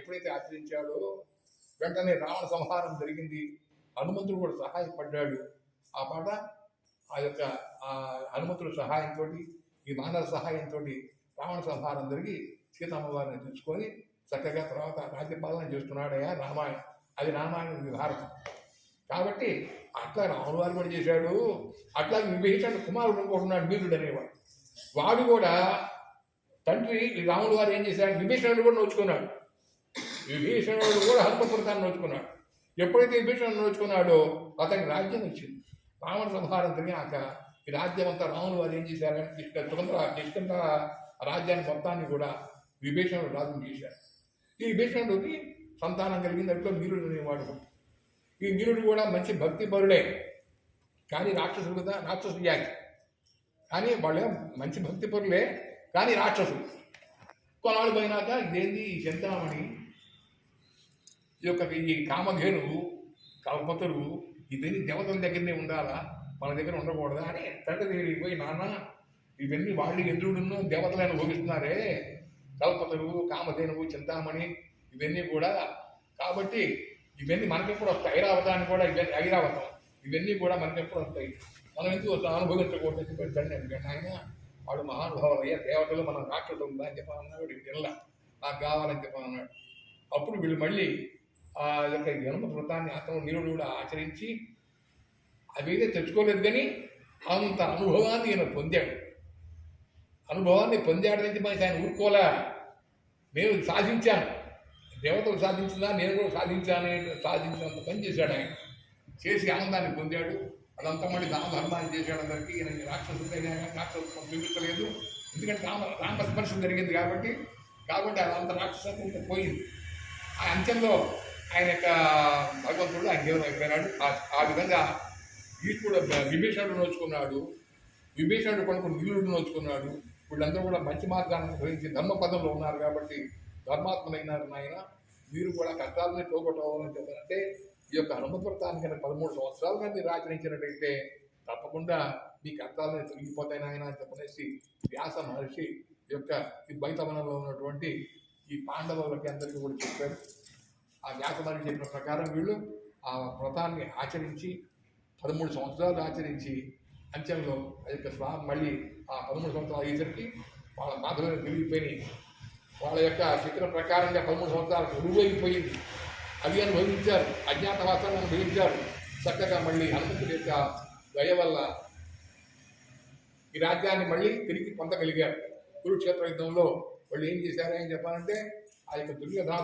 ఎప్పుడైతే ఆచరించాడో వెంటనే రావణ సంహారం జరిగింది. హనుమంతుడు కూడా సహాయపడ్డాడు. ఆ పాట ఆ యొక్క ఆ హనుమంతుడి సహాయంతో ఈ మానవ సహాయంతో రావణ సంహారం జరిగి సీతమ్మవారిని తెచ్చుకొని చక్కగా తర్వాత రాజ్యపాలన చేస్తున్నాడయ్యా రామాయణం. అది రామాయణ భారతం కాబట్టి అట్లా రాముడు వారు కూడా చేశాడు. అట్లా విభీషణ కుమారుడు ఇంకొకడున్నాడు వీరుడు అనేవాడు. వాడు కూడా తండ్రి ఈ రాముడు వారు ఏం చేశాడు? విభీషణుడు కూడా నోచుకున్నాడు. విభీషణుడు కూడా హనుమపురతాన్ని నోచుకున్నాడు. ఎప్పుడైతే విభీషణుడు నోచుకున్నాడో అతనికి రాజ్యం వచ్చింది. రావణ సంహారం తిరిగాక ఈ రాజ్యం అంతా రాముడు వారు ఏం చేశారంటే స్వతంత్ర నిష్కంత రాజ్యాన్ని మొత్తాన్ని కూడా విభీషణుడు రాజ్యం చేశారు ఈ విభీషణుడికి సంతానం కలిగింది అట్లా మీరుడు అనేవాడు. ఈ మీరుడు కూడా మంచి భక్తి పరుడే కానీ రాక్షసుడు కదా రాక్షసు యాగి కానీ వాళ్ళు మంచి భక్తి పరులే కానీ రాక్షసులు కొనాలు పోయినాక ఇదేంది ఈ చింతామణి ఈ యొక్క ఈ కామధేను కల్పతరు ఇవన్నీ దేవతల దగ్గరనే ఉండాలా? మన దగ్గర ఉండకూడదా? అని తండ్రి దగ్గరికి పోయి నాన్న ఇవన్నీ వాళ్ళు ఇంద్రుడును దేవతలను భోగిస్తున్నారే కల్పతరు కామధేనువు చింతామణి ఇవన్నీ కూడా కాబట్టి ఇవన్నీ మనకెప్పుడు వస్తాయి. ఐరావతాన్ని కూడా ఇవన్నీ ఐరావతం ఇవన్నీ కూడా మనకెప్పుడు వస్తాయి. మనం ఎందుకు అనుభవించకూడదు. అని చెప్పి తండ్రి అడిగాడు. ఆయన వాడు మహానుభావులు అయ్యా దేవతలు మనం రాక్షసులు ఉందా? అని చెప్పాలన్నాడు వీడికి తినలా. నాకు కావాలని చెప్పాలన్నాడు అప్పుడు వీళ్ళు మళ్ళీ ఆ యొక్క జన్మ వృతాన్ని అతను నీరుడు కూడా ఆచరించి అవేదే తెచ్చుకోలేదు కానీ అంత అనుభవాన్ని ఈయన పొందాడు. అనుభవాన్ని పొందాడు నుంచి మనకి ఆయన ఊరుకోలే. నేను సాధించాను. దేవతలు సాధించిందా? నేను కూడా సాధించాను సాధించినంత పని చేశాడు ఆయన. చేసి ఆనందాన్ని పొందాడు. అదంతా మళ్ళీ దాన ధర్మాన్ని చేశాడు అందరికీ. ఈయన రాక్షసుడైనా రాక్షసు చూపించలేదు. ఎందుకంటే రామ రామస్పర్శం జరిగింది కాబట్టి కాబట్టి అదంతా రాక్షసత్వం పోయింది. ఆ అంచెంలో ఆయన యొక్క భగవంతుడు ఆయన దేవుడు అయిపోయినాడు. ఆ- ఆ విధంగా కూడా విభీషణుడు నోచుకున్నాడు. విభీషణుడు కొడుకు నీలుడు నోచుకున్నాడు. వీళ్ళందరూ కూడా మంచి మార్గాన్ని గ్రహించి ధర్మపదంలో ఉన్నారు కాబట్టి ధర్మాత్మలైనారు నాయన. మీరు కూడా కష్టాలని పోగొట్టవాలని చెప్పారంటే ఈ యొక్క హనుమద్వ్రతాన్ని పదమూడు సంవత్సరాలుగా మీరు ఆచరించినట్టయితే తప్పకుండా మీ కష్టాలని తొలగిపోతాయి నాయన అని చెప్పనేసి వ్యాస మహర్షి యొక్క ఈ బయతవనంలో ఉన్నటువంటి ఈ పాండవులకి అందరికీ కూడా చెప్పారు. ఆ వ్యాస చెప్పిన ప్రకారం వీళ్ళు ఆ వ్రతాన్ని ఆచరించి పదమూడు సంవత్సరాలు ఆచరించి అంచెంలో ఆ యొక్క స్వామి మళ్ళీ ఆ పదమూడు సంవత్సరాలు అయ్యేసరికి వాళ్ళ బాధలను తిరిగిపోయి వాళ్ళ యొక్క చిత్ర ప్రకారంగా పదమూడు సంవత్సరాలు ఉరువైపోయింది అది అనుభవించారు. అజ్ఞాతవాసాన్ని అనుభవించారు. చక్కగా మళ్ళీ హనుమంతుడి యొక్క దయ వల్ల ఈ రాజ్యాన్ని మళ్ళీ తిరిగి పొందగలిగారు. కురుక్షేత్ర యుద్ధంలో వాళ్ళు ఏం చేశారు అని చెప్పాలంటే ఆ యొక్క దుర్యోధన